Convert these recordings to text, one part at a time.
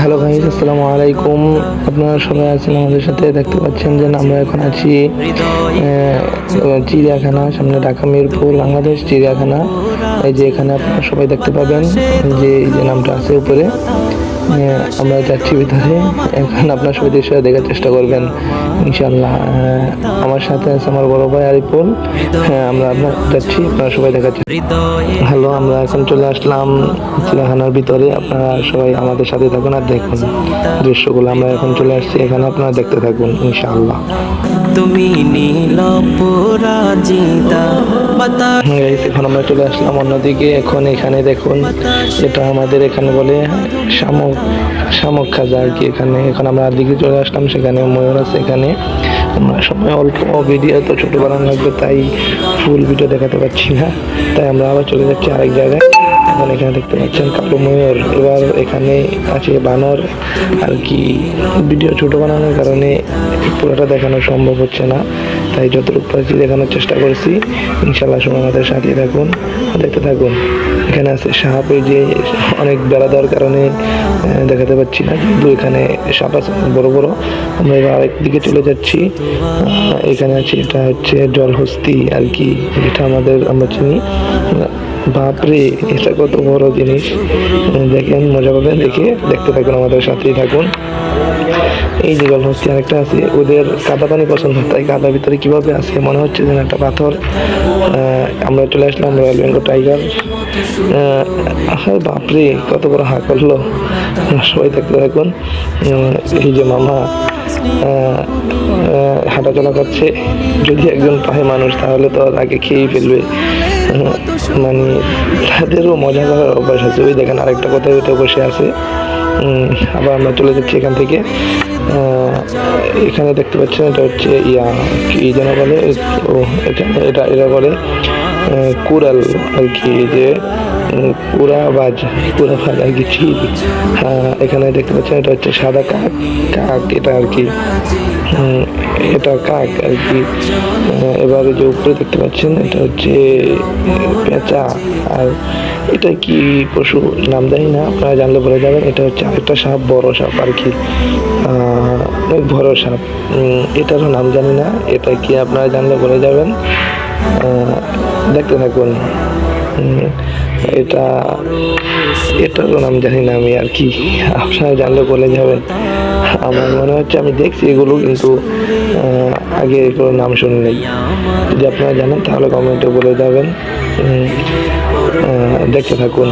Hello ভাই আসসালামু আলাইকুম আপনারা সবাই আছেন আমাদের সাথে। দেখতে পাচ্ছেন যে আমরা এখন আছি চিড়িয়াখানা, সামনে ঢাকা, মিরপুর, বাংলাদেশ, চিড়িয়াখানা। এই যে এখানে আপনারা সবাই দেখতে পাবেন যে এই যে নামটা আছে উপরে। আমরা যাচ্ছি ভিতরে। এখন আপনার সবাই দৃশ্য দেখার চেষ্টা করবেন ইনশাল্লাহ আমার সাথে আছে আমার বড় ভাই আরিফুল। হ্যাঁ আমরা আপনার যাচ্ছি আপনারা সবাই চেষ্টা হ্যালো আমরা এখন চলে আসলাম চিড়িয়াখানার ভিতরে। আপনারা সবাই আমাদের সাথে থাকুন আর দেখুন দৃশ্যগুলো। আমরা এখন চলে আসছি এখানে আপনারা দেখতে থাকুন ইনশাআল্লাহ। তুমি নীল পরাজিতা হ্যাঁ, এখন আমরা চলে আসলাম অন্যদিকে। এখন এখানে দেখুন এটা আমাদের এখানে বলে শামুক। শামুক খাজা আর কি এখানে। এখন আমরা দিকে চলে আসলাম, সেখানে ময়ূর আছে এখানে। আমরা সময় অল্প ভিডিও তো ছোটো বানানো লাগবে, তাই ফুল ভিডিও দেখাতে পারছি না। তাই আমরা আবার চলে যাচ্ছি আরেক জায়গায়। এখন এখানে দেখতে পাচ্ছেন কালো ময়ূর। এবার এখানে আছে বানর। আর কি ভিডিও ছোটো বানানোর কারণে পুরোটা দেখানো সম্ভব হচ্ছে না। তাই যতটুকু পারছি দেখানোর চেষ্টা করছি। ইনশাল্লাহ সময় আমাদের সাথে থাকুন, দেখতে থাকুন। এখানে আছে সাপ যে অনেক বেড়া দেওয়ার কারণে দেখাতে পাচ্ছি না, কিন্তু এখানে সাপ আছে, বড় বড়। আমরা এবার আরেক দিকে চলে যাচ্ছি। এখানে আছে, এটা হচ্ছে জলহস্তি আর কি যেটা আমাদের, আমরা চিনি। বাপরে, এটা কত বড় জিনিস। দেখেন, মজা পাবেন, দেখে দেখতে থাকুন, আমাদের সাথেই থাকুন। এই যে জলহস্তি আরেকটা আছে, ওদের কাদা পানি পছন্দ, তাই কাদার ভিতরে কীভাবে আছে, মনে হচ্ছে যেন একটা পাথর। আমরা চলে আসলাম, রয়্যাল বেঙ্গল টাইগার। আহ, বাপরে কত বড় হা করল। সবাই দেখতে এখন এই যে মামা হাঁটাচলা করছে। যদি একজন পায় মানুষ তাহলে তো আগে খেয়েই ফেলবে। মানে তাদেরও মজা করার অভ্যাস আছে। ওই দেখেন আরেকটা কথা হয়তো বসে আছে। আবার আমরা চলে যাচ্ছি এখান থেকে। এখানে দেখতে পাচ্ছেন এটা হচ্ছে ইয়া কি যেন বলে? ও এখানে এটা এটা বলে কুড়াল আর কি যে উম, কুড়াবাজ কুড়াবাজ আর কি এখানে দেখতে পাচ্ছেন এটা হচ্ছে সাদা কাক কাক এটা আর কি। এটা কাক আর কি। আহ, এবার যে উপরে দেখতে পাচ্ছেন এটা হচ্ছে পেঁচা। আর এটা কি পশু? নাম জানি না আপনারা জানলে বলে যাবেন। এটা হচ্ছে আরেকটা সাপ বড় সাপ আর কি। অনেক বড় সাপ। এটারও নাম জানি না এটা কি আপনারা জানলে বলে যাবেন? দেখতে থাকুন। এটা এটারও নাম জানি না আমি আর কি। আপনারা জানলে বলে যাবেন। আমার মনে হচ্ছে আমি দেখছি এগুলো কিন্তু আগে এগুলো নাম শুনি নাই যদি আপনারা জানেন, তাহলে কমেন্টে বলে যাবেন দেখতে থাকুন।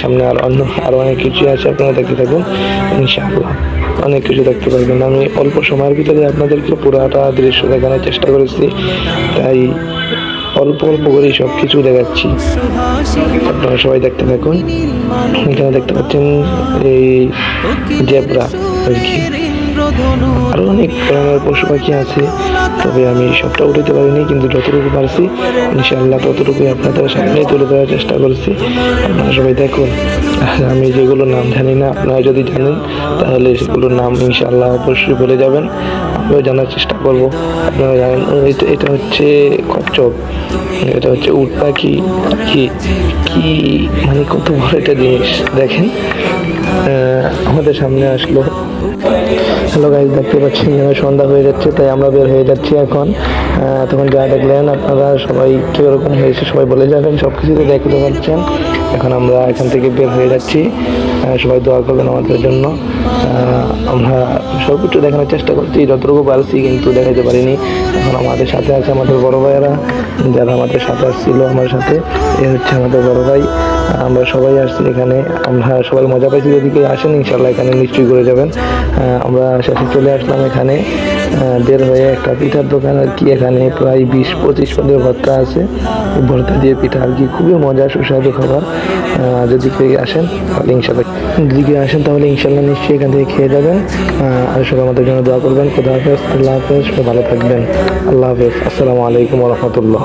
সামনে আর অন্য আরও অনেক কিছু আছে, আপনারা দেখতে থাকুন। ইনশাআল্লাহ। অনেক কিছু দেখতে পারবেন। আমি অল্প সময়ের ভিতরে আপনাদেরকে পুরাটা দৃশ্য দেখানোর চেষ্টা করেছি। তাই অল্প অল্প করেই সব কিছু দেখাচ্ছি। আপনারা সবাই দেখতে থাকুন। এখানে দেখতে পাচ্ছেন এই জেব্রা। আর কি। ইন্দ্রধনু আরও অনেক ধরনের পশু পাখি আছে, তবে আমি সবটা উঠাতে পারিনি, কিন্তু যতটুকু পারছি, ইনশাআল্লাহ ততটুকুই আপনাদের সামনে তুলে ধরার চেষ্টা করছি। আপনারা সবাই দেখুন, আমি যেগুলো নাম জানি না, আপনারা যদি জানেন, তাহলে সেগুলোর নাম ইনশাআল্লাহ অবশ্যই বলে যাবেন। আমিও জানার চেষ্টা করব। আপনারা জানেন এটা হচ্ছে কচ্ছপ এটা হচ্ছে উট পাখি। কি মানে কত বড় একটা জিনিস, দেখেন। আমাদের সামনে আসলো। হ্যালো গাইজ দেখতে পাচ্ছেন সন্ধ্যা হয়ে যাচ্ছে, তাই আমরা বের হয়ে যাচ্ছি এখন। তখন যা দেখলেন, আপনারা সবাই কীরকম হয়েছে সবাই বলে যাবেন সব কিছুতে দেখতে পাচ্ছেন। এখন আমরা এখান থেকে বের হয়ে যাচ্ছি। সবাই দোয়া করবেন আমাদের জন্য। আমরা সর্বোচ্চ দেখানোর চেষ্টা করছি, যতটুকু পারছি, কিন্তু দেখাতে পারিনি। এখন আমাদের সাথে আছে আমাদের বড় ভাইয়েরা, যারা আমাদের সাথে আসছিল আমার সাথে, এ হচ্ছে আমাদের বড় ভাই। আমরা সবাই আসছি এখানে। আমরা সবাই মজা পাইছি যদি কেউ আসেন ইনশাল্লাহ এখানে নিশ্চয়ই করে যাবেন। আমরা শেষে চলে আসলাম এখানে। বের হয়ে একটা পিঠার দোকান আর কি এখানে, প্রায় বিশ পঁচিশ পদের ভর্তা আছে। ভর্তা দিয়ে পিঠা আর কি, খুবই মজা সুস্বাদু খাবার। যদি কেউ আসেন, তাহলে ইনশাল্লাহ যদি কেউ আসেন, তাহলে ইনশাল্লাহ নিশ্চয়ই এখান থেকে খেয়ে যাবেন। আর সবাই আমাদের জন্য দোয়া করবেন। খুদা হাফেজ, আল্লাহ হাফেজ, সবাই ভালো থাকবেন। আল্লাহ হাফেজ, আসসালামু আলাইকুম রহমতুল্লাহ।